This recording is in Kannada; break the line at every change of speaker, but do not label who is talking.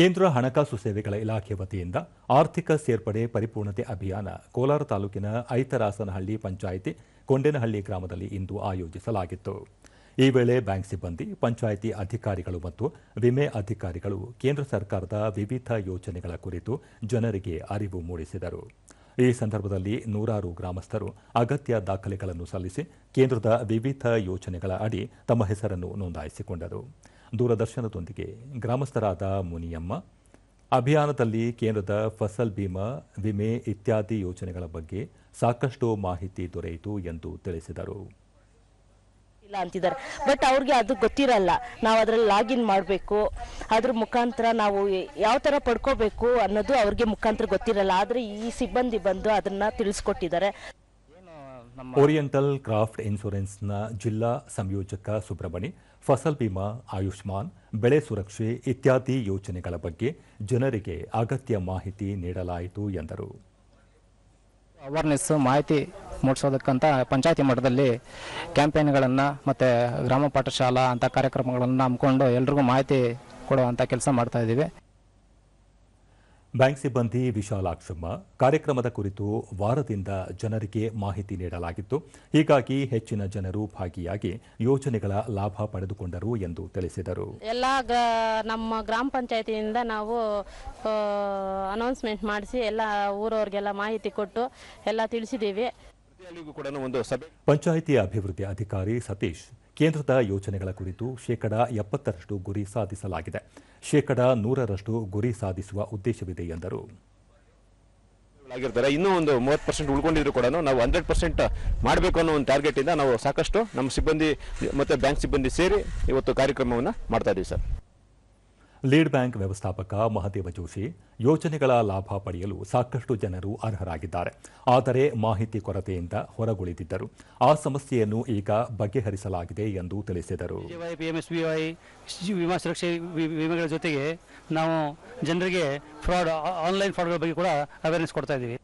ಕೇಂದ್ರ ಹಣಕಾಸು ಸೇವೆಗಳ ಇಲಾಖೆ ವತಿಯಿಂದ ಆರ್ಥಿಕ ಸೇರ್ಪಡೆ ಪರಿಪೂರ್ಣತೆ ಅಭಿಯಾನ ಕೋಲಾರ ತಾಲೂಕಿನ ಐತರಾಸನಹಳ್ಳಿ ಪಂಚಾಯಿತಿ ಕೊಂಡೇನಹಳ್ಳಿ ಗ್ರಾಮದಲ್ಲಿ ಇಂದು ಆಯೋಜಿಸಲಾಗಿತ್ತು. ಈ ವೇಳೆ ಬ್ಯಾಂಕ್ ಸಿಬ್ಬಂದಿ, ಪಂಚಾಯಿತಿ ಅಧಿಕಾರಿಗಳು ಮತ್ತು ವಿಮೆ ಅಧಿಕಾರಿಗಳು ಕೇಂದ್ರ ಸರ್ಕಾರದ ವಿವಿಧ ಯೋಜನೆಗಳ ಕುರಿತು ಜನರಿಗೆ ಅರಿವು ಮೂಡಿಸಿದರು. ಈ ಸಂದರ್ಭದಲ್ಲಿ ನೂರಾರು ಗ್ರಾಮಸ್ಥರು ಅಗತ್ಯ ದಾಖಲೆಗಳನ್ನು ಸಲ್ಲಿಸಿ ಕೇಂದ್ರದ ವಿವಿಧ ಯೋಜನೆಗಳ ಅಡಿ ತಮ್ಮ ಹೆಸರನ್ನು ನೋಂದಾಯಿಸಿಕೊಂಡರು. ದೂರದರ್ಶನದೊಂದಿಗೆ ಗ್ರಾಮಸ್ಥರಾದ ಮುನಿಯಮ್ಮ, ಅಭಿಯಾನದಲ್ಲಿ ಕೇಂದ್ರದ ಫಸಲ್ ಬಿಮಾ ವಿಮೆ ಇತ್ಯಾದಿ ಯೋಜನೆಗಳ ಬಗ್ಗೆ ಸಾಕಷ್ಟು ಮಾಹಿತಿ ದೊರೆಯಿತು ಎಂದು ತಿಳಿಸಿದರು.
ಇಲ್ಲ ಅಂತಿದ್ದಾರೆ. ಬಟ್ ಅವ್ರಿಗೆ ಅದು ಗೊತ್ತಿರಲ್ಲ. ನಾವು ಅದ್ರಲ್ಲಿ ಲಾಗಿನ್ ಮಾಡಬೇಕು. ಅದ್ರ ಮುಖಾಂತರ ನಾವು ಯಾವ ಥರ ಪಡ್ಕೋಬೇಕು ಅನ್ನೋದು ಅವ್ರಿಗೆ ಮುಖಾಂತರ ಗೊತ್ತಿರಲ್ಲ. ಆದರೆ ಈ ಸಿಬ್ಬಂದಿ ಬಂದು ಅದನ್ನ ತಿಳಿಸ್ಕೊಟ್ಟಿದ್ದಾರೆ.
ಓರಿಯೆಂಟಲ್ ಕ್ರಾಫ್ಟ್ ಇನ್ಶೂರೆನ್ಸ್ನ ಜಿಲ್ಲಾ ಸಂಯೋಜಕ ಸುಬ್ರಹ್ಮಣಿ ಫಸಲ್ ಬಿಮಾ ಆಯುಷ್ಮಾನ್ ಬೆಳೆ ಸುರಕ್ಷೆ ಇತ್ಯಾದಿ ಯೋಜನೆಗಳ ಬಗ್ಗೆ ಜನರಿಗೆ ಅಗತ್ಯ ಮಾಹಿತಿ ನೀಡಲಾಯಿತು ಎಂದರು.
ಅವೇರ್ನೆಸ್ ಮಾಹಿತಿ ಮೂಡಿಸೋದಕ್ಕಂತ ಪಂಚಾಯತಿ ಮಟ್ಟದಲ್ಲಿ ಕ್ಯಾಂಪೇನ್ಗಳನ್ನು ಮತ್ತು ಗ್ರಾಮ ಪಾಠಶಾಲಾ ಅಂಥ ಕಾರ್ಯಕ್ರಮಗಳನ್ನು ಹಮ್ಮಿಕೊಂಡು ಎಲ್ರಿಗೂ ಮಾಹಿತಿ ಕೊಡುವಂಥ ಕೆಲಸ ಮಾಡ್ತಾ ಇದ್ದೀವಿ.
ಬ್ಯಾಂಕ್ ಸಿಬ್ಬಂದಿ ವಿಶಾಲಾಕ್ಷಮ್ಮ, ಕಾರ್ಯಕ್ರಮದ ಕುರಿತು ವಾರದಿಂದ ಜನರಿಗೆ ಮಾಹಿತಿ ನೀಡಲಾಗಿತ್ತು. ಹೀಗಾಗಿ ಹೆಚ್ಚಿನ ಜನರು ಭಾಗಿಯಾಗಿ ಯೋಜನೆಗಳ ಲಾಭ ಪಡೆದುಕೊಂಡರು ಎಂದು ತಿಳಿಸಿದರು.
ಎಲ್ಲ ನಮ್ಮ ಗ್ರಾಮ ಪಂಚಾಯತಿಯಿಂದ ನಾವು ಅನೌನ್ಸ್ಮೆಂಟ್ ಮಾಡಿಸಿ ಎಲ್ಲ ಊರವ್ರಿಗೆಲ್ಲ ಮಾಹಿತಿ ಕೊಟ್ಟು ಎಲ್ಲ ತಿಳಿಸಿದ್ದೀವಿ.
ಕೂಡ ಒಂದು ಸಭೆ.
ಪಂಚಾಯಿತಿ ಅಭಿವೃದ್ಧಿ ಅಧಿಕಾರಿ ಸತೀಶ್ ಕೇಂದ್ರದ ಯೋಜನೆಗಳ ಕುರಿತು ಶೇಕಡ ಎಪ್ಪತ್ತರಷ್ಟು ಗುರಿ ಸಾಧಿಸಲಾಗಿದೆ. ಶೇಕಡ ನೂರರಷ್ಟು ಗುರಿ ಸಾಧಿಸುವ ಉದ್ದೇಶವಿದೆ ಎಂದರು.
ಆಗಿರ್ತಾರೆ ಇನ್ನೂ ಒಂದು ಮೂವತ್ತು ಪರ್ಸೆಂಟ್ ಉಳ್ಕೊಂಡಿದ್ರು ಕೂಡ ನಾವು ಹಂಡ್ರೆಡ್ ಪರ್ಸೆಂಟ್ ಮಾಡಬೇಕು ಅನ್ನೋ ಒಂದು ಟಾರ್ಗೆಟ್ ಇಂದ ನಾವು ಸಾಕಷ್ಟು ನಮ್ಮ ಸಿಬ್ಬಂದಿ ಮತ್ತೆ ಬ್ಯಾಂಕ್ ಸಿಬ್ಬಂದಿ ಸೇರಿ ಇವತ್ತು ಕಾರ್ಯಕ್ರಮವನ್ನು ಮಾಡ್ತಾ ಇದ್ದೀವಿ ಸರ್.
ಲೀಡ್ ಬ್ಯಾಂಕ್ ವ್ಯವಸ್ಥಾಪಕ ಮಹದೇವ ಜೋಶಿ ಯೋಜನೆಗಳ ಲಾಭ ಪಡೆಯಲು ಸಾಕಷ್ಟು ಜನರು ಅರ್ಹರಾಗಿದ್ದಾರೆ. ಆದರೆ ಮಾಹಿತಿ ಕೊರತೆಯಿಂದ ಹೊರಗುಳಿದಿದ್ದರು. ಆ ಸಮಸ್ಯೆಯನ್ನು ಈಗ ಬಗೆಹರಿಸಲಾಗಿದೆ ಎಂದು ತಿಳಿಸಿದರು.
ವಿಮಾ ಸುರಕ್ಷೆ ವಿಮೆಗಳ ಜೊತೆಗೆ ನಾವು ಜನರಿಗೆ ಫ್ರಾಡ್ ಆನ್ಲೈನ್ ಫ್ರಾಡ್ಗಳ ಬಗ್ಗೆ ಕೂಡ ಅವೇರ್ನೆಸ್ ಕೊಡ್ತಾ ಇದ್ದೀವಿ.